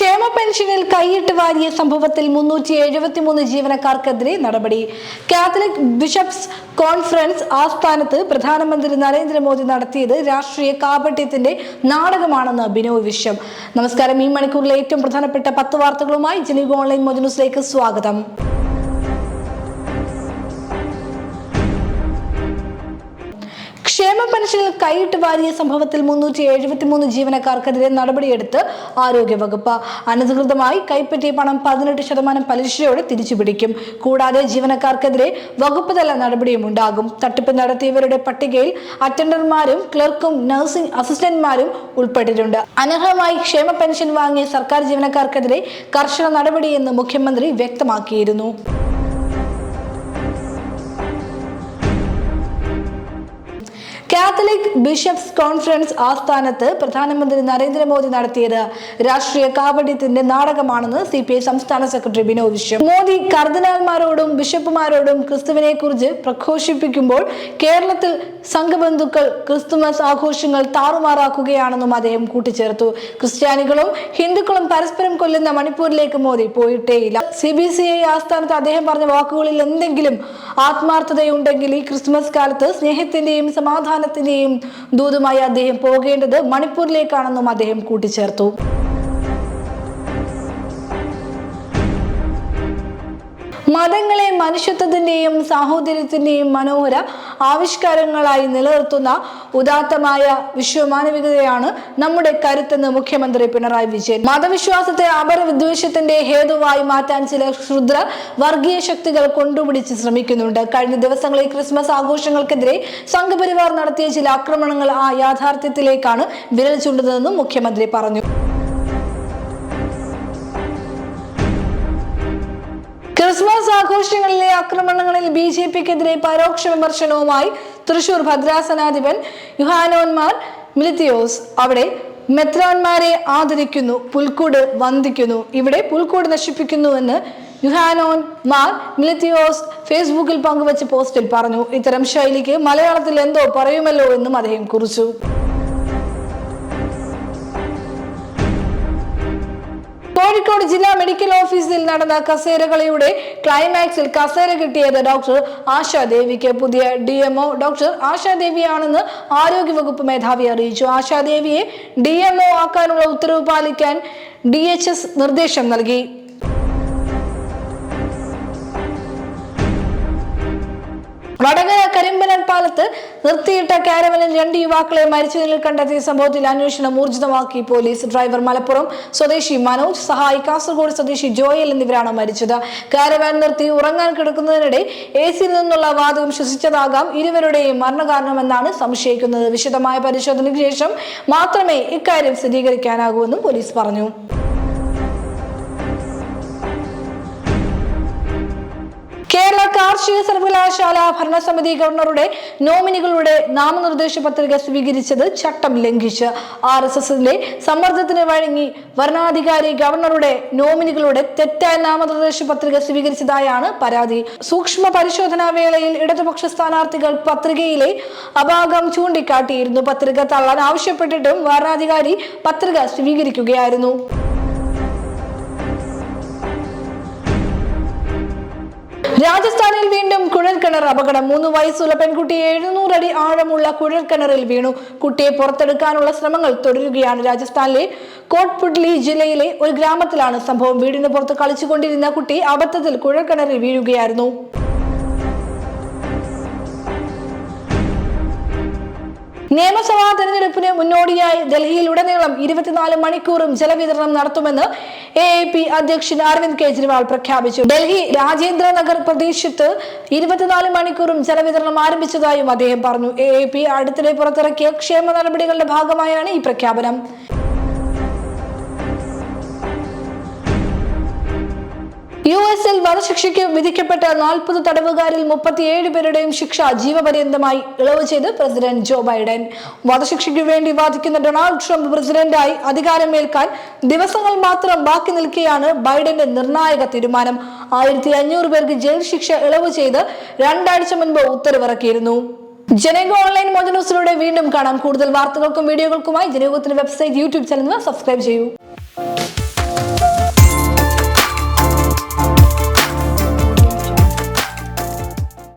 ക്ഷേമ പെൻഷനിൽ കൈയിട്ട് വാരിയ സംഭവത്തിൽ മുന്നൂറ്റി എഴുപത്തിമൂന്ന് ജീവനക്കാർക്കെതിരെ നടപടി. കാത്തലിക് ബിഷപ്സ് കോൺഫറൻസ് ആസ്ഥാനത്ത് പ്രധാനമന്ത്രി നരേന്ദ്രമോദി നടത്തിയത് രാഷ്ട്രീയ കാപട്യത്തിന്റെ നാടകമാണെന്ന് ബിനോയ് വിശ്വം. നമസ്കാരം. ഈ മണിക്കൂറിലെ ഏറ്റവും പ്രധാനപ്പെട്ട പത്ത് വാർത്തകളുമായി ജനീവ് ഓൺലൈൻ മോജനൂസിലേക്ക് സ്വാഗതം. ക്ഷേമ പെൻഷനിൽ കൈയിട്ട് വാരിയ സംഭവത്തിൽ മുന്നൂറ്റി എഴുപത്തിമൂന്ന് ജീവനക്കാർക്കെതിരെ നടപടിയെടുത്ത് ആരോഗ്യവകുപ്പ്. അനധികൃതമായി കൈപ്പറ്റിയ പണം പതിനെട്ട് ശതമാനം പലിശയോടെ തിരിച്ചുപിടിക്കും. കൂടാതെ ജീവനക്കാർക്കെതിരെ വകുപ്പ് തല നടപടിയും ഉണ്ടാകും തട്ടിപ്പ് നടത്തിയവരുടെ പട്ടികയിൽ അറ്റൻഡർമാരും ക്ലർക്കും നഴ്സിംഗ് അസിസ്റ്റന്റ്മാരും ഉൾപ്പെട്ടിട്ടുണ്ട്. അനർഹമായി ക്ഷേമ പെൻഷൻ വാങ്ങിയ സർക്കാർ ജീവനക്കാർക്കെതിരെ കർശന നടപടിയെന്ന് മുഖ്യമന്ത്രി വ്യക്തമാക്കിയിരുന്നു. കാത്തലിക് ബിഷപ്സ് കോൺഫറൻസ് ആസ്ഥാനത്ത് പ്രധാനമന്ത്രി നരേന്ദ്രമോദി നടത്തിയത് രാഷ്ട്രീയ കാപട്യത്തിന്റെ നാടകമാണെന്ന് സി പി ഐ സംസ്ഥാന സെക്രട്ടറി ബിനോദ് വിശ്വം മോദി കർദിനാൽമാരോടും ബിഷപ്പുമാരോടും ക്രിസ്തുവിനെ കുറിച്ച് പ്രഘോഷിപ്പിക്കുമ്പോൾ കേരളത്തിൽ സംഘബന്ധുക്കൾ ക്രിസ്തുമസ് ആഘോഷങ്ങൾ താറുമാറാക്കുകയാണെന്നും അദ്ദേഹം കൂട്ടിച്ചേർത്തു. ക്രിസ്ത്യാനികളും ഹിന്ദുക്കളും പരസ്പരം കൊല്ലുന്ന മണിപ്പൂരിലേക്ക് മോദി പോയിട്ടേയില്ല. സി ബി സി ഐ ആസ്ഥാനത്ത് അദ്ദേഹം പറഞ്ഞ വാക്കുകളിൽ എന്തെങ്കിലും ആത്മാർത്ഥതയുണ്ടെങ്കിൽ ഈ ക്രിസ്മസ് കാലത്ത് സ്നേഹത്തിന്റെയും സമാധാനത്തിന്റെയും ദൂതുമായി അദ്ദേഹം പോകേണ്ടത് മണിപ്പൂരിലേക്കാണെന്നും അദ്ദേഹം കൂട്ടിച്ചേർത്തു. മതങ്ങളെ മനുഷ്യത്വത്തിന്റെയും സാഹോദര്യത്തിന്റെയും മനോഹര ആവിഷ്കാരങ്ങളായി നിലനിർത്തുന്ന ഉദാത്തമായ വിശ്വമാനവികതയാണ് നമ്മുടെ കരുത്തെന്ന് മുഖ്യമന്ത്രി പിണറായി വിജയൻ. മതവിശ്വാസത്തെ അപരവിദ്വേഷത്തിന്റെ ഹേതുവായി മാറ്റാൻ ചില ക്ഷുദ്ര വർഗീയ ശക്തികൾ കൊണ്ടുപിടിച്ച് ശ്രമിക്കുന്നുണ്ട്. കഴിഞ്ഞ ദിവസങ്ങളിൽ ക്രിസ്മസ് ആഘോഷങ്ങൾക്കെതിരെ സംഘപരിവാർ നടത്തിയ ചില ആക്രമണങ്ങൾ ആ യാഥാർത്ഥ്യത്തിലേക്കാണ് വിരൽ ചൂണ്ടുന്നതെന്നും മുഖ്യമന്ത്രി പറഞ്ഞു. ആഘോഷങ്ങളിലെ ആക്രമണങ്ങളിൽ ബി ജെ പിക്കെതിരെ പരോക്ഷ വിമർശനവുമായി തൃശൂർ ഭദ്രാസനാധിപൻ യുഹാനോന്മാർ മിലിത്തിയോസ് അവിടെ മെത്രാന്മാരെ ആദരിക്കുന്നു പുൽക്കൂട് വന്ദിക്കുന്നു. ഇവിടെ പുൽക്കൂട് നശിപ്പിക്കുന്നുവെന്ന് യുഹാനോൻ മാർ മിലിത്തിയോസ് ഫേസ്ബുക്കിൽ പങ്കുവച്ച പോസ്റ്റിൽ പറഞ്ഞു. ഇത്തരം ശൈലിക്ക് മലയാളത്തിൽ എന്തോ പറയുമല്ലോ എന്നും അദ്ദേഹം കുറിച്ചു. കോഴിക്കോട് ജില്ലാ മെഡിക്കൽ ഓഫീസിൽ നടന്ന കസേരകളിയുടെ ക്ലൈമാക്സിൽ കസേര കിട്ടിയത് ഡോക്ടർ ആശാദേവിക്ക് പുതിയ ഡി എംഒ ഡോക്ടർ ആശാദേവിയാണെന്ന് ആരോഗ്യവകുപ്പ് മേധാവി അറിയിച്ചു. ആശാദേവിയെ ഡി ആക്കാനുള്ള ഉത്തരവ് പാലിക്കാൻ ഡി നിർദ്ദേശം നൽകി. വടകര കരിമ്പനൻ പാലത്ത് നിർത്തിയിട്ട കാരവനിൽ രണ്ട് യുവാക്കളെ മരിച്ച നിലയിൽ കണ്ടെത്തിയ സംഭവത്തിൽ അന്വേഷണം ഊർജിതമാക്കി പോലീസ്. ഡ്രൈവർ മലപ്പുറം സ്വദേശി മനോജ് സഹായി കാസർഗോഡ് സ്വദേശി ജോയൽ എന്നിവരാണ് മരിച്ചത്. കാരവാൻ നിർത്തി ഉറങ്ങാൻ കിടക്കുന്നതിനിടെ എ സിയിൽ നിന്നുള്ള വാതകം ശ്വസിച്ചതാകാം ഇരുവരുടെയും മരണകാരണമെന്നാണ് സംശയിക്കുന്നത്. വിശദമായ പരിശോധനയ്ക്ക് ശേഷം മാത്രമേ ഇക്കാര്യം സ്ഥിരീകരിക്കാനാകൂ എന്നും പോലീസ് പറഞ്ഞു. കേരള കാർഷിക സർവകലാശാല ഭരണസമിതി ഗവർണറുടെ നോമിനികളുടെ നാമനിർദ്ദേശ പത്രിക സ്വീകരിച്ചത് ചട്ടം ലംഘിച്ച്. ആർ എസ് എസിലെ സമ്മർദ്ദത്തിന് വഴങ്ങി വരണാധികാരി ഗവർണറുടെ നോമിനികളുടെ തെറ്റായ നാമനിർദ്ദേശ പത്രിക സ്വീകരിച്ചതായാണ് പരാതി. സൂക്ഷ്മ പരിശോധനാ വേളയിൽ ഇടതുപക്ഷ സ്ഥാനാർത്ഥികൾ പത്രികയിലെ അഭാഗം ചൂണ്ടിക്കാട്ടിയിരുന്നു. പത്രിക തള്ളാൻ ആവശ്യപ്പെട്ടിട്ടും വരണാധികാരി പത്രിക സ്വീകരിക്കുകയായിരുന്നു. രാജസ്ഥാനിൽ വീണ്ടും കുഴൽക്കിണർ അപകടം. മൂന്ന് വയസ്സുള്ള പെൺകുട്ടി എഴുന്നൂറ് അടി ആഴമുള്ള കുഴൽക്കിണറിൽ വീണു. കുട്ടിയെ പുറത്തെടുക്കാനുള്ള ശ്രമങ്ങൾ തുടരുകയാണ് രാജസ്ഥാനിലെ കോട്ട്പുഡ്ലി ജില്ലയിലെ ഒരു ഗ്രാമത്തിലാണ് സംഭവം. വീടിന് പുറത്ത് കളിച്ചുകൊണ്ടിരുന്ന കുട്ടി അബദ്ധത്തിൽ കുഴൽക്കിണറിൽ വീഴുകയായിരുന്നു. നിയമസഭാ തെരഞ്ഞെടുപ്പിന് മുന്നോടിയായി ഡൽഹിയിലുടനീളം ഇരുപത്തിനാല് മണിക്കൂറും ജലവിതരണം നടത്തുമെന്ന് എ പി അധ്യക്ഷൻ അരവിന്ദ് കെജ്രിവാൾ പ്രഖ്യാപിച്ചു. ഡൽഹി രാജേന്ദ്ര നഗർ പ്രദേശത്ത് ഇരുപത്തിനാല് മണിക്കൂറും ജലവിതരണം ആരംഭിച്ചതായും അദ്ദേഹം പറഞ്ഞു. എ പി അടുത്തിടെ പുറത്തിറക്കിയ ക്ഷേമ നടപടികളുടെ ഭാഗമായാണ് ഈ പ്രഖ്യാപനം. യു എസിൽ വധശിക്ഷയ്ക്ക് വിധിക്കപ്പെട്ട നാൽപ്പത് തടവുകാരിൽ മുപ്പത്തിയേഴ് പേരുടെയും ശിക്ഷ ജീവപര്യന്തമായി ഇളവ് ചെയ്ത് പ്രസിഡന്റ് ജോ ബൈഡൻ. വധശിക്ഷയ്ക്ക് വേണ്ടി വാദിക്കുന്ന ഡൊണാൾഡ് ട്രംപ് പ്രസിഡന്റായി അധികാരമേൽക്കാൻ ദിവസങ്ങൾ മാത്രം ബാക്കി നിൽക്കെയാണ് ബൈഡന്റെ നിർണായക തീരുമാനം. ആയിരത്തി അഞ്ഞൂറ് പേർക്ക് ജയിൽ ശിക്ഷ ഇളവ് ചെയ്ത് രണ്ടാഴ്ച മുൻപ് ഉത്തരവിറക്കിയിരുന്നു. ജനക ഓൺലൈൻ മോജ ന്യൂസിലൂടെ വീണ്ടും കാണാം. കൂടുതൽ വാർത്തകൾക്കും വീഡിയോകൾക്കുമായി ജനകത്തിന്റെ വെബ്സൈറ്റ് യൂട്യൂബ് ചാനൽ സബ്സ്ക്രൈബ് ചെയ്യൂ.